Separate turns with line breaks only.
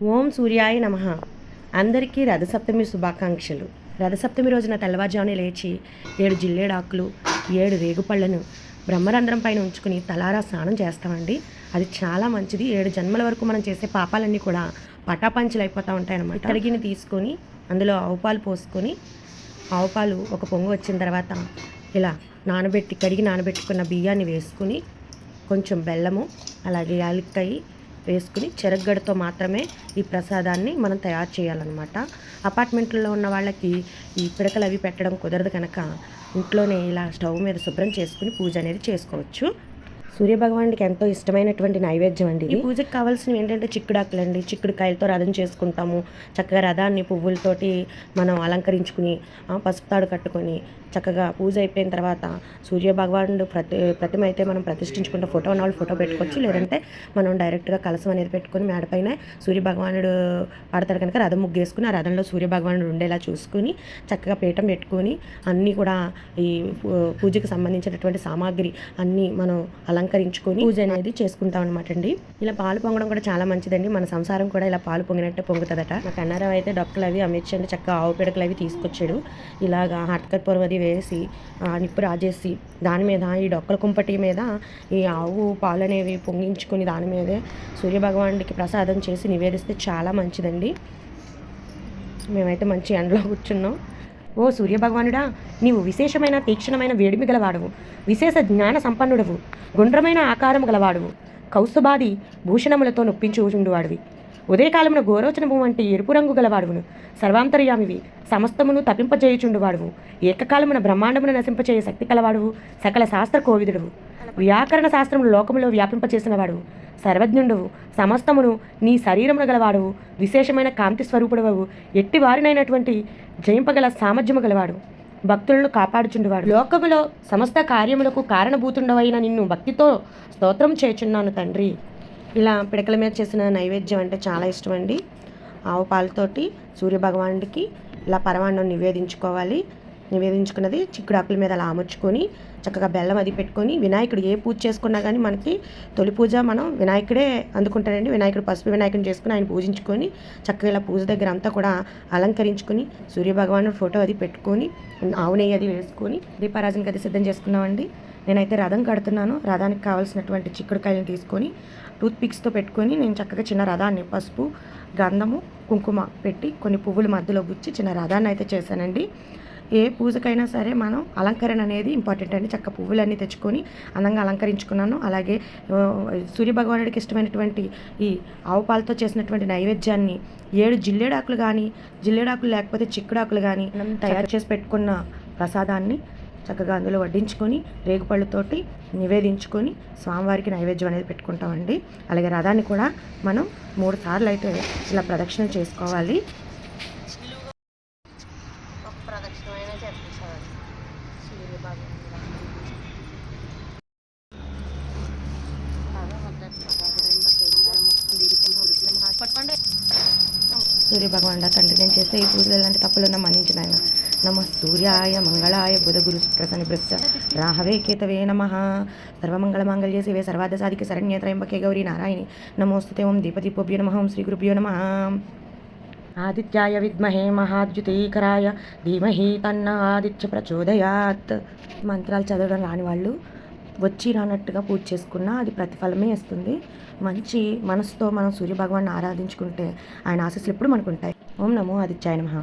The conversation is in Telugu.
ఓం సూర్యాయ నమ. అందరికీ రథసప్తమి శుభాకాంక్షలు. రథసప్తమి రోజున తెల్లవారుజామునే లేచి ఏడు జిల్లేడాకులు ఏడు రేగుపళ్ళను బ్రహ్మరంధ్రం పైన ఉంచుకుని తలారా స్నానం చేస్తామండి. అది చాలా మంచిది. ఏడు జన్మల వరకు మనం చేసే పాపాలన్నీ కూడా పటాపంచలు అయిపోతూ ఉంటాయన్నమాట. కడిగిని తీసుకొని అందులో ఆవుపాలు పోసుకొని ఆవుపాలు ఒక పొంగు వచ్చిన తర్వాత ఇలా నానబెట్టి కడిగి నానబెట్టుకున్న బియ్యాన్ని వేసుకుని కొంచెం బెల్లము అలాగే యాలక్కాయి వేసుకుని చెరగడతో మాత్రమే ఈ ప్రసాదాన్ని మనం తయారు చేయాలన్నమాట. అపార్ట్మెంట్లో ఉన్న వాళ్ళకి ఈ పిడకలు అవి పెట్టడం కుదరదు కనుక ఇంట్లోనే ఇలా స్టవ్ మీద శుభ్రం చేసుకుని పూజ అనేది చేసుకోవచ్చు. సూర్యభగవానుడికి ఎంతో ఇష్టమైనటువంటి నైవేద్యం అండి ఈ పూజకి కావాల్సినవి ఏంటంటే చిక్కుడాకులు అండి చిక్కుడుకాయలతో రథం చేసుకుంటాము. చక్కగా రథాన్ని పువ్వులతోటి మనం అలంకరించుకుని పసుపు తాడు కట్టుకొని చక్కగా పూజ అయిపోయిన తర్వాత సూర్య భగవానుడు ప్రతి ప్రతిమ అయితే మనం ప్రతిష్ఠించుకుంటే ఫోటో ఉన్న వాళ్ళు ఫోటో పెట్టుకోవచ్చు. లేదంటే మనం డైరెక్ట్గా కలసం అనేది పెట్టుకొని మేడపైన సూర్య భగవానుడు కనుక రథం ముగ్గేసుకుని ఆ రథంలో సూర్య భగవానుడు ఉండేలా చూసుకుని చక్కగా పీఠం పెట్టుకొని అన్నీ కూడా ఈ పూజకు సంబంధించినటువంటి సామాగ్రి అన్నీ మనం అలంకరించుకొని అలంకరించుకొని పూజ అనేది చేసుకుంటాం అనమాట అండి. ఇలా పాలు పొంగడం కూడా చాలా మంచిదండి. మన సంసారం కూడా ఇలా పాలు పొంగినట్టే పొంగుతుందట. మా కన్నారావు అయితే డొక్కలు అవి అమిర్చండి చక్కగా ఆవు పిడకలు అవి తీసుకొచ్చాడు. ఇలాగా హట్కర్పూరం అది వేసి నిప్పు రాజేసి దాని మీద ఈ డొక్కల కుంపటి మీద ఈ ఆవు పాలు అనేవి పొంగించుకొని దాని మీదే సూర్యభగవానుడికి ప్రసాదం చేసి నివేదిస్తే చాలా మంచిదండి. మేమైతే మంచి ఎండలో కూర్చున్నాం. ఓ సూర్యభగవానుడా నీవు విశేషమైన తీక్షణమైన వేడిమి గలవాడవు విశేష జ్ఞాన సంపన్నుడవు గుండ్రమైన ఆకారము గలవాడవు కౌస్తుభాది భూషణములతో నొప్పించుచుండువాడివి ఉదయకాలమున గోరోచనము వంటి ఎరుపు రంగు గలవాడువును సర్వాంతర్యామివి సమస్తమును తప్పింపజేయుచుండువాడువు ఏకకాలమున బ్రహ్మాండమును నశింపచేయ శక్తి కలవాడువు సకల శాస్త్ర కోవిదుడువు. వ్యాకరణ శాస్త్రములు లోకములో వ్యాపింపచేసిన వాడు సర్వజ్ఞుండవు. సమస్తమును నీ శరీరమును గలవాడవు. విశేషమైన కాంతి స్వరూపుడవు ఎట్టి వారినైనటువంటి జయింపగల సామర్థ్యము గలవాడు. భక్తులను కాపాడుచుండువాడు. లోకములో సమస్త కార్యములకు కారణభూతుండవైన నిన్ను భక్తితో స్తోత్రం చేచున్నాను తండ్రి. ఇలా పిడకల మీద చేసిన నైవేద్యం అంటే చాలా ఇష్టం అండి ఆవు పాలతోటి సూర్యభగవానుడికి ఇలా పరమాన్నం నివేదించుకోవాలి. నివేదించుకున్నది. చిక్కుడాకుల మీద అలా అమర్చుకొని చక్కగా బెల్లం అది పెట్టుకొని వినాయకుడు ఏ పూజ చేసుకున్నా కానీ మనకి తొలి పూజ మనం వినాయకుడే అందుకుంటానండి వినాయకుడు పసుపు వినాయకుడిని చేసుకుని ఆయన పూజించుకొని చక్కగా ఇలా పూజ దగ్గర అంతా కూడా అలంకరించుకొని సూర్యభగవాను ఫోటో అది పెట్టుకొని ఆవు నెయ్యి అది వేసుకొని దీపారాజునికి అది సిద్ధం చేసుకున్నామండి. నేనైతే రథం కడుతున్నాను. రథానికి కావాల్సినటువంటి చిక్కుడుకాయలను తీసుకొని టూత్ పిక్స్తో పెట్టుకొని నేను చక్కగా చిన్న రథాన్ని పసుపు గంధము కుంకుమ పెట్టి కొన్ని పువ్వులు మధ్యలో గుచ్చి చిన్న రథాన్ని అయితే చేశానండి. ఏ పూజకైనా సరే మనం అలంకరణ అనేది ఇంపార్టెంట్ అండి. చక్క పువ్వులన్నీ తెచ్చుకొని అందంగా అలంకరించుకున్నాను. అలాగే సూర్యభగవానుడికి ఇష్టమైనటువంటి ఈ ఆవు పాలతో చేసినటువంటి నైవేద్యాన్ని ఏడు జిల్లేడాకులు కానీ జిల్లేడాకులు లేకపోతే చిక్కుడాకులు కానీ మనం తయారు చేసి పెట్టుకున్న ప్రసాదాన్ని చక్కగా అందులో వడ్డించుకొని రేగుపళ్ళతోటి నివేదించుకొని స్వామివారికి నైవేద్యం అనేది పెట్టుకుంటామండి. అలాగే రథాన్ని కూడా మనం మూడు సార్లు అయితే ఇలా ప్రదక్షిణ చేసుకోవాలి. సూర్య భగవాన్ తండ్రి నేను చేసే ఈ పూజలు ఎలాంటి తప్పులున్నా మన్నించిన ఆయన నమ సూర్యాయ మంగళాయ బుధ గురు ప్రసన్న భృశ్చ రాహవే కేతవే నమ. సర్వమంగళ మాంగళ్య శివే సర్వాద సాధిక శరణ్య త్రయంబకే గౌరీ నారాయణి. నమోస్తుతే ఓం దీపదీపోభ్యో నమ. ఓం శ్రీ గురుభ్యో నమ. ఆదిత్యాయ విద్మహే మహాద్యుతీకరాయ. ధీమహి తన్న ఆదిత్య ప్రచోదయాత్. మంత్రాలు చదవడం రాని వాళ్ళు వచ్చి రానట్టుగా పూజ చేసుకున్నా అది ప్రతిఫలమే ఇస్తుంది. మంచి మనసుతో మనం సూర్యభగవాన్ని ఆరాధించుకుంటే ఆయన ఆశీస్సులు ఎప్పుడు మనకు ఉంటాయి. ఓం నమో ఆదిత్యాయ నమః.